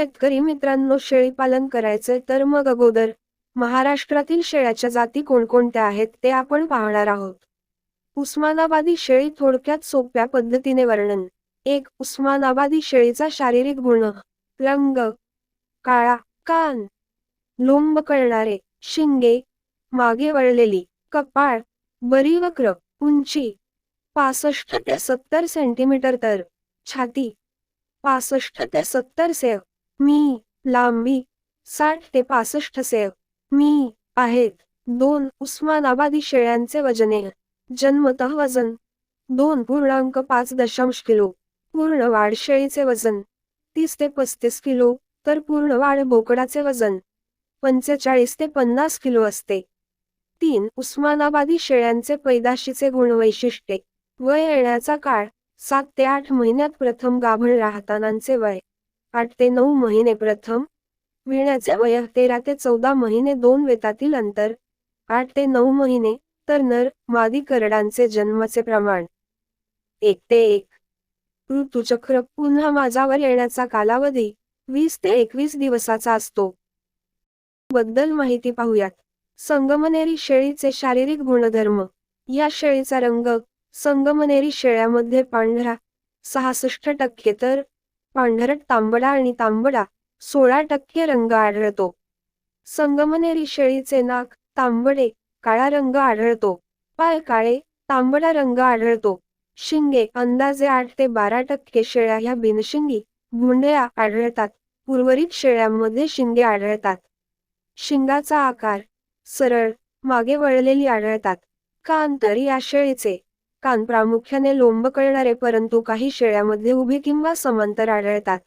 शेतकरी मित्रांनो शेळी पालन करायचे तर मग अगोदर महाराष्ट्रातील शेळ्याच्या जाती कोणकोणत्या आहेत ते आपण पाहणार आहोत. उस्मानाबादी शेळी थोडक्यात सोप्या पद्धतीने वर्णन. एक उस्मानाबादी शेळीचा शारीरिक गुण. रंग. काळा. कान. लोंब कळणारे शिंगे. मागे वळलेली. कपाळ. बरी वक्र. उंची. पासष्ट ते सत्तर सेंटीमीटर तर. छाती. पासष्ट ते सत्तर सेव मी लांबी साठ ते पासष्ट सेव मी आहेत. दोन उस्मानाबादी शेळ्यांचे वजने जन्मत वजन दोन पूर्णांक पाच दशांश किलो पूर्ण वाढ शेळीचे वजन तीस ते पस्तीस किलो तर पूर्ण वाढ बोकडाचे वजन पंचेचाळीस ते पन्नास किलो असते. तीन उस्मानाबादी शेळ्यांचे पैदाशीचे गुणवैशिष्ट्ये वय येण्याचा काळ सात ते आठ महिन्यात प्रथम गाभण राहतानांचे वय. आठ ते नऊ महिने प्रथम विण्याचे वय तेरा ते चौदा महिने दोन वेतातील अंतर. आठ ते नऊ महिने तर नर मादी करडांचे जन्माचे प्रमाण. एक ते एक. ऋतुचक्र पुन्हा माझावर येण्याचा कालावधी वीस ते एकवीस दिवसाचा असतो. बद्दल माहिती पाहूयात. संगमनेरी शेळीचे शारीरिक गुणधर्म. या शेळीचा रंग संगमनेरी शेळ्यामध्ये पांढरा. सहासष्ट टक्के तर पांढरट तांबडा आणि तांबडा सोळा टक्के रंग आढळतो. संगमनेरी शेळीचे नाक तांबडे काळा रंग आढळतो. पाय काळे तांबडा रंग आढळतो. शिंगे अंदाजे आठ ते बारा टक्के शेळ्या ह्या बिनशिंगी भुंडया आढळतात. उर्वरित शेळ्यांमध्ये शिंगे आढळतात. शिंगाचा आकार सरळ मागे वळलेली आढळतात. कान तर या शेळीचे? कान प्रामुख्याने लोंब कळणारे परंतु काही शेळ्यामध्ये उभे किंवा समांतर आढळतात.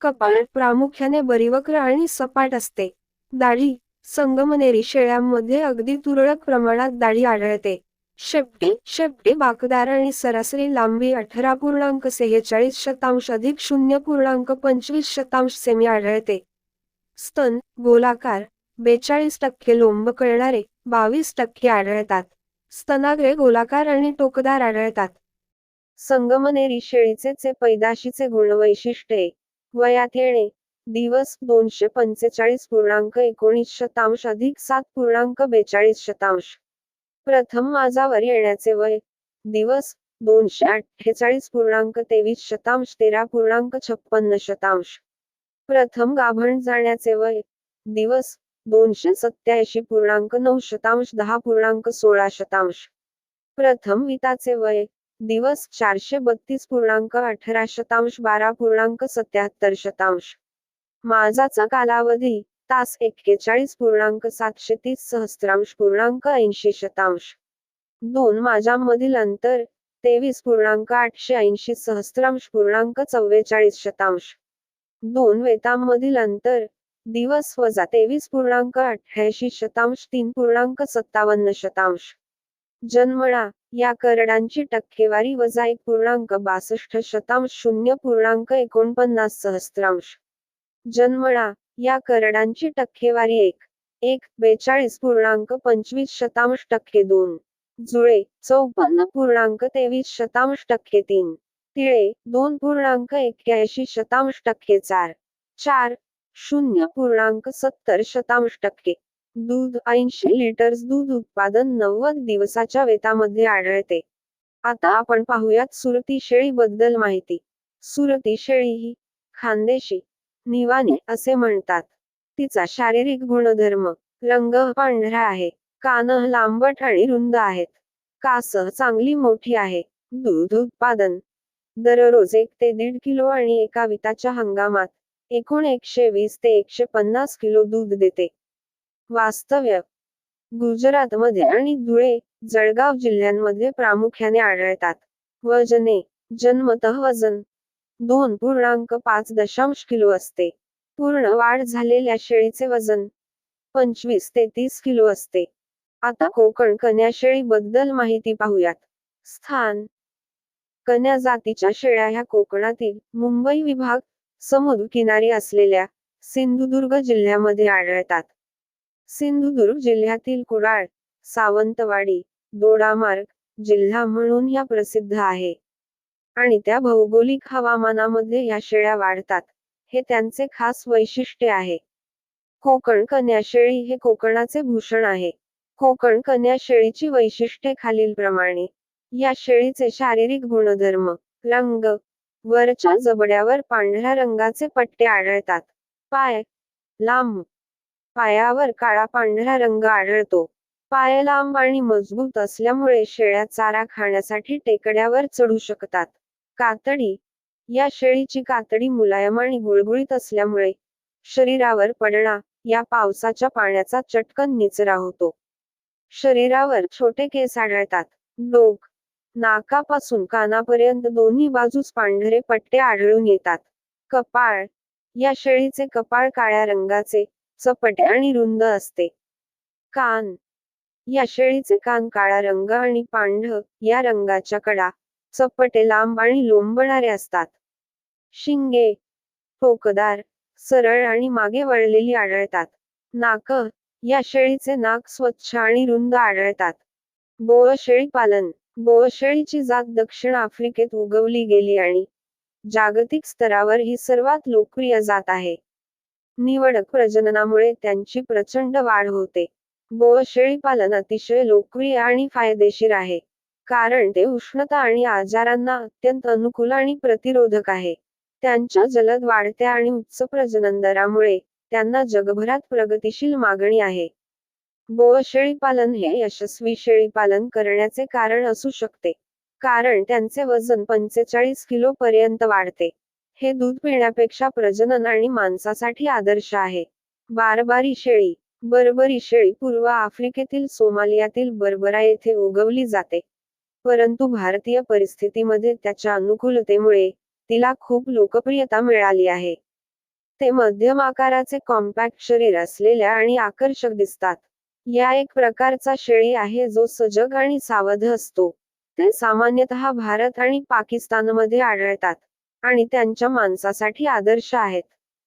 कपाळ प्रामुख्याने बरीवक्र आणि सपाट असते. दाढी संगमनेरी शेळ्यांमध्ये अगदी तुरळक प्रमाणात दाढी आढळते. शेपटी शेपटी बाकदार आणि सरासरी लांबी अठरा पूर्णांक सेहेचाळीस शतांश अधिक शून्य पूर्णांक पंचवीस शतांश सेमी आढळते. स्तन गोलाकार बेचाळीस टक्के लोंब कळणारे बावीस टक्के आढळतात. स्तनाग्रे गोलाकार आणि टोकदार आढळतात. संगमनेरी शेळीचे चे पैदाशीचे गुणवैशिष्ट्ये वयात येणे. दिवस दोनशे पंचेचाळीस पूर्णांक एकोणीस शतांश अधिक सात पूर्णांक बेचाळीस शतांश. प्रथम माझावर येण्याचे वय. दिवस दोनशे अठ्ठेचाळीस पूर्णांक तेवीस शतांश तेरा पूर्णांक छप्पन्न शतांश. प्रथम गाभण जाण्याचे वय. दिवस दोनशे सत्याऐंशी पूर्णांक नऊ शतांश दहा पूर्णांक सोळा शतांश प्रथम विताचे वय दिवस चारशे बत्तीस पूर्णांक अठरा शतांश बारा पूर्णांक सत्याहत्तर शतांश माझाचा कालावधी तास एक्केचाळीस पूर्णांक सातशे तीस सहस्त्रांश पूर्णांक ऐंशी शतांश दोन माझ्यामधील अंतर तेवीस पूर्णांक आठशे ऐंशी सहस्त्रांश पूर्णांक चव्वेचाळीस शतांश दोन वेतांमधील अंतर दिवस वजा तेवीस पूर्णांक अठ्याऐंशी शतांश तीन पूर्णांक सत्तावन्न शतांश. जन्मळा या करडांची टक्केवारी वजा एक पूर्णांक बासष्ट शतांश शून्य पूर्णांक एकोणपन्नास सहस्त्रांश. जन्मळा या करडांची टक्केवारी एक एक बेचाळीस पूर्णांक पंचवीस शतांश टक्के दोन. जुळे चौपन्न पूर्णांक तेवीस शतांश टक्के तीन. तिळे दोन पूर्णांक एक्क्याऐंशी शतांश टक्के चार. चार शून्य पूर्णांक सत्तर शतांश टक्के. दूध ऐंशी लिटर्स दूध उत्पादन नव्वद दिवसाच्या वेतामध्ये आढळते. आता आपण पाहूयात सुरती शेळी बद्दल माहिती. सुरती शेळी ही खानदेशी निवाने असे म्हणतात. तिचा शारीरिक गुणधर्म रंग पांढरा आहे कान लांबट आणि रुंद आहेत. कास चांगली मोठी आहे. दूध उत्पादन दररोज एक ते दीड किलो आणि एका विताच्या हंगामात एकूण एकशे वीस ते एकशे पन्नास किलो दूध देते. वास्तव्य. गुजरातमध्ये आणि धुळे जळगाव जिल्ह्यांमध्ये प्रामुख्याने आढळतात. वजने. जन्मत वजन. दोन पूर्णांक पाच दशांश किलो असते. पूर्ण वाढ झालेल्या शेळीचे वजन. पंचवीस ते तीस किलो असते. आता कोकण कन्या शेळी बद्दल माहिती पाहूयात. स्थान. कन्या जातीच्या शेळ्या ह्या कोकणातील मुंबई विभाग समुद्र किनारी असलेल्या सिंधुदुर्ग जिल्ह्यामध्ये आढळतात. सिंधुदुर्ग जिल्ह्यातील कुडाळ सावंतवाडी दोडामार्ग जिल्हा म्हणून या प्रसिद्ध आहे. आणि त्या भौगोलिक हवामानामध्ये या शेळ्या वाढतात. हे त्यांचे खास वैशिष्ट्य आहे. कोकण कन्या शेळी हे कोकणाचे भूषण आहे. कोकण कन्या शेळीची वैशिष्ट्ये खालीलप्रमाणे. या शेळीचे शारीरिक गुणधर्म रंग वरच्या जबड्यावर पांढऱ्या रंगाचे पट्टे आढळतात. पाय. लांब. पायावर काळा पांढरा रंग आढळतो. पाय लांब आणि मजबूत असल्यामुळे शेळ्या चारा खाण्यासाठी टेकड्यावर चढू शकतात. कातडी. या शेळीची कातडी मुलायम आणि गुळगुळीत असल्यामुळे शरीरावर पडणा या पावसाच्या पाण्याचा चटकन निचरा होतो. शरीरावर छोटे केस आढळतात. डोक. नाकापासून कानापर्यंत दोन्ही बाजूस पांढरे पट्टे आढळून येतात. कपाळ. या शेळीचे कपाळ काळ्या रंगाचे चपटे आणि रुंद असते. कान. या शेळीचे कान काळा रंग आणि पांढर या रंगाच्या कडा चपटे लांब आणि लोंबणारे असतात. शिंगे. टोकदार सरळ आणि मागे वळलेली आढळतात. नाक. या शेळीचे नाक स्वच्छ आणि रुंद आढळतात. बोळ शेळी पालन. बोळ जात दक्षिण आफ्रिकेत उगवली गेली आणि जागतिक स्तरावर ही सर्वात लोकप्रिय जात आहे. निवडक प्रजननामुळे त्यांची प्रचंड वाढ होते. बोअशेळी पालन अतिशय लोकप्रिय आणि फायदेशीर आहे कारण ते उष्णता आणि आजारांना अत्यंत अनुकूल आणि प्रतिरोधक आहे. त्यांच्या जलद वाढत्या आणि उच्च प्रजनन दरामुळे त्यांना जगभरात प्रगतीशील मागणी आहे. बोअ शेळीपालन हे यशस्वी शेळीपालन करण्याचे कारण असू शकते. कारण त्यांचे वजन पंचेचाळीस किलो पर्यंत वाढते. हे दूध पिण्यापेक्षा प्रजनन आणि माणसासाठी आदर्श आहे. बारबारी शेळी बर्बरी शेळी पूर्व आफ्रिकेतील सोमालियातील बर्बरा येथे उगवली जाते. परंतु भारतीय परिस्थितीमध्ये त्याच्या अनुकूलतेमुळे तिला खूप लोकप्रियता मिळाली आहे. ते मध्यम आकाराचे कॉम्पॅक्ट शरीर असलेल्या आणि आकर्षक दिसतात. या एक प्रकारचा शेळी आहे जो सजग आणि सावध असतो. ते सामान्यतः भारत आणि पाकिस्तानमध्ये आढळतात आणि त्यांच्या मांसासाठी आदर्श आहेत.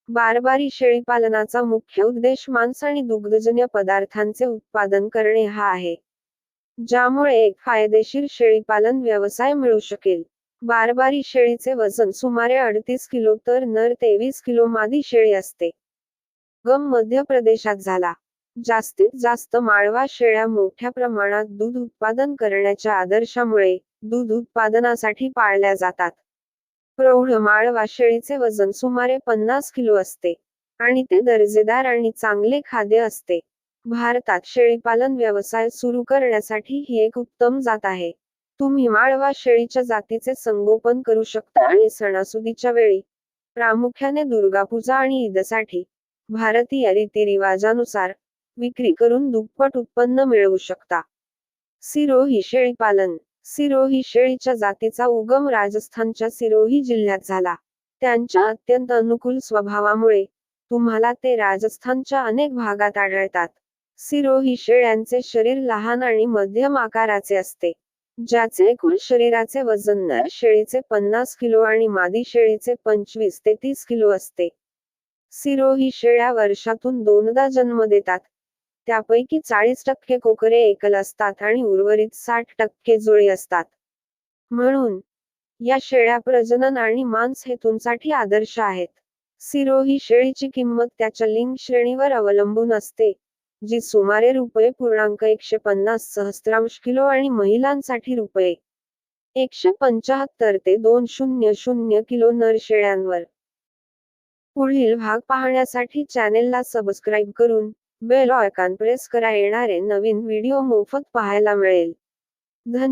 बारबारी शेळीपालनाचा मुख्य उद्देश मांस आणि दुग्धजन्य पदार्थांचे उत्पादन करणे हा आहे. ज्यामुळे एक फायदेशीर शेळीपालन व्यवसाय मिळू शकेल. बारबारी शेळीचे वजन सुमारे अडतीस किलो तर नर तेवीस किलो मादी शेळी असते. गम मध्य प्रदेशात झाला. जास्तीत जास्त माळवा शेळ्या मोठ्या प्रमाणात दूध उत्पादन करण्याच्या आदर्शामुळे दूध उत्पादनासाठी पाळल्या जातात. प्रौढ माळवा शेळीचे वजन सुमारे पन्नास किलो असते आणि ते दर्जेदार आणि चांगले खाद्य असते. भारतात शेळीपालन व्यवसाय सुरू करण्यासाठी ही एक उत्तम जात आहे. तुम्ही माळवा शेळीच्या जातीचे संगोपन करू शकता आणि सणासुदीच्या वेळी प्रामुख्याने दुर्गापूजा आणि ईदसाठी भारतीय रीतिरिवाजानुसार विक्री करून दुप्पट उत्पन्न मिळवू शकता. सिरोही शेळी पालन. सिरोही शेळीच्या जातीचा उगम राजस्थानच्या सिरोही जिल्ह्यात झाला. त्यांच्या अत्यंत अनुकूल स्वभावामुळे तुम्हाला ते राजस्थानच्या अनेक भागात आढळतात. सिरोही शेळ्यांचे शरीर लहान आणि मध्यम आकाराचे असते ज्याचे एकूण शरीराचे वजन नर शेळीचे पन्नास किलो आणि मादी शेळीचे पंचवीस ते तीस किलो असते. सिरोही शेळ्या वर्षातून दोनदा जन्म देतात. त्यापैकी चाळीस टक्के कोकरे एकल असतात आणि उर्वरित साठ टक्के जुळी असतात. म्हणून या शेळ्या प्रजनन आणि मांस हेतूंसाठी आदर्श आहेत. सिरोही शेळीची किंमत त्याच्या लिंग श्रेणीवर अवलंबून असते जी सुमारे रुपये पूर्णांक एकशे पन्नास सहस्त्रांश किलो आणि महिलांसाठी रुपये एकशे पंचाहत्तर ते दोन शून्य शून्य किलो नर शेळ्यांवर. पुढील भाग पाहण्यासाठी चॅनेलला सबस्क्राईब करून बेल आयकॉन प्रेस करा येणारे नवीन व्हिडिओ मोफत पाहायला मिळेल. धन्यवाद